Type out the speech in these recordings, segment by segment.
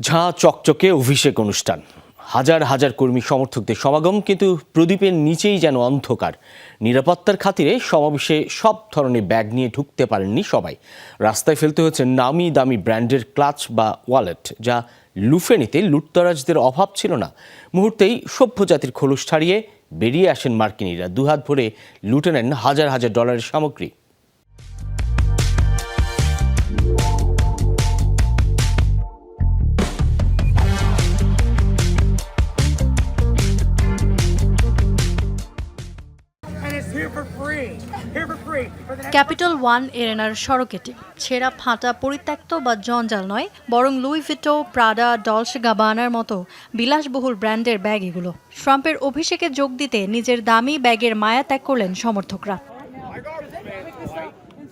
ঝাঁ চকচকে অভিষেক অনুষ্ঠান। হাজার হাজার কর্মী সমর্থকদের সমাগম, কিন্তু প্রদীপের নিচেই যেন অন্ধকার। নিরাপত্তার খাতিরে সমাবেশে সব ধরনের ব্যাগ নিয়ে ঢুকতে পারেননি সবাই। রাস্তায় ফেলতে হয়েছে নামি দামি ব্র্যান্ডের ক্লাচ বা ওয়ালেট, যা লুফে নিতে লুটতরাজদের অভাব ছিল না। মুহূর্তেই সভ্য জাতির খোলস ছাড়িয়ে বেরিয়ে আসেন মার্কিনীরা। দুহাত ভরে লুটে নেন হাজার হাজার ডলারের সামগ্রী। ক্যাপিটাল ওয়ান এরেনার সড়কেটি ছেঁড়া ফাঁটা পরিত্যক্ত বা জঞ্জাল নয় বরং লুই ভিটো প্রাডা ডলস গাবানার মতো বিলাসবহুল ব্র্যান্ডের ব্যাগ এগুলো। ট্রাম্পের অভিষেকে যোগ দিতে নিজের দামি ব্যাগের মায়া ত্যাগ করলেন সমর্থকরা।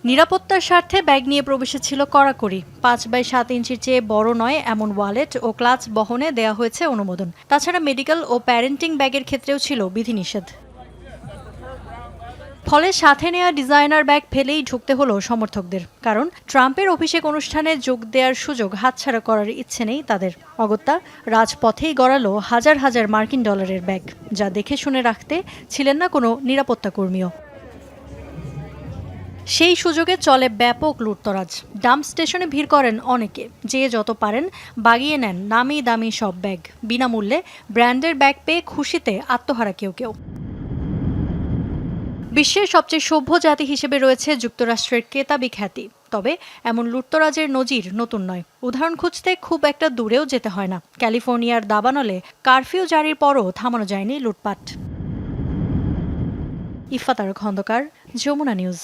নিরাপত্তার স্বার্থে ব্যাগ নিয়ে প্রবেশে ছিল কড়াকড়ি। পাঁচ বাই সাত ইঞ্চির চেয়ে বড় নয় এমন ওয়ালেট ও ক্লাচ বহনে দেয়া হয়েছে অনুমোদন। তাছাড়া মেডিকেল ও প্যারেন্টিং ব্যাগের ক্ষেত্রেও ছিল বিধিনিষেধ। ফলে সাথে নেওয়া ডিজাইনার ব্যাগ ফেলেই ঢুকতে হলো সমর্থকদের। কারণ ট্রাম্পের অভিষেক অনুষ্ঠানে যোগ দেওয়ার সুযোগ হাতছাড়া করার ইচ্ছে নেই তাদের। অগত্যা, রাজপথেই গড়ালো হাজার হাজার মার্কিন ডলারের ব্যাগ, যা দেখে শুনে রাখতে ছিলেন না কোনো নিরাপত্তা কর্মীও। সেই সুযোগে চলে ব্যাপক লুটতরাজ। ডাম্প স্টেশনে ভিড় করেন অনেকে, যে যত পারেন বাগিয়ে নেন নামি দামি সব ব্যাগ। বিনামূল্যে ব্র্যান্ডের ব্যাগ পেয়ে খুশিতে আত্মহারা কেউ কেউ। বিশ্বের সবচেয়ে সভ্য জাতি হিসেবে রয়েছে যুক্তরাষ্ট্রের কেতাবি খ্যাতি। তবে এমন লুটতরাজের নজির নতুন নয়। উদাহরণ খুঁজতে খুব একটা দূরেও যেতে হয় না। ক্যালিফোর্নিয়ার দাবানলে কারফিউ জারির পরও থামানো যায়নি লুটপাট। ইফাতার খন্দকার, যমুনা নিউজ।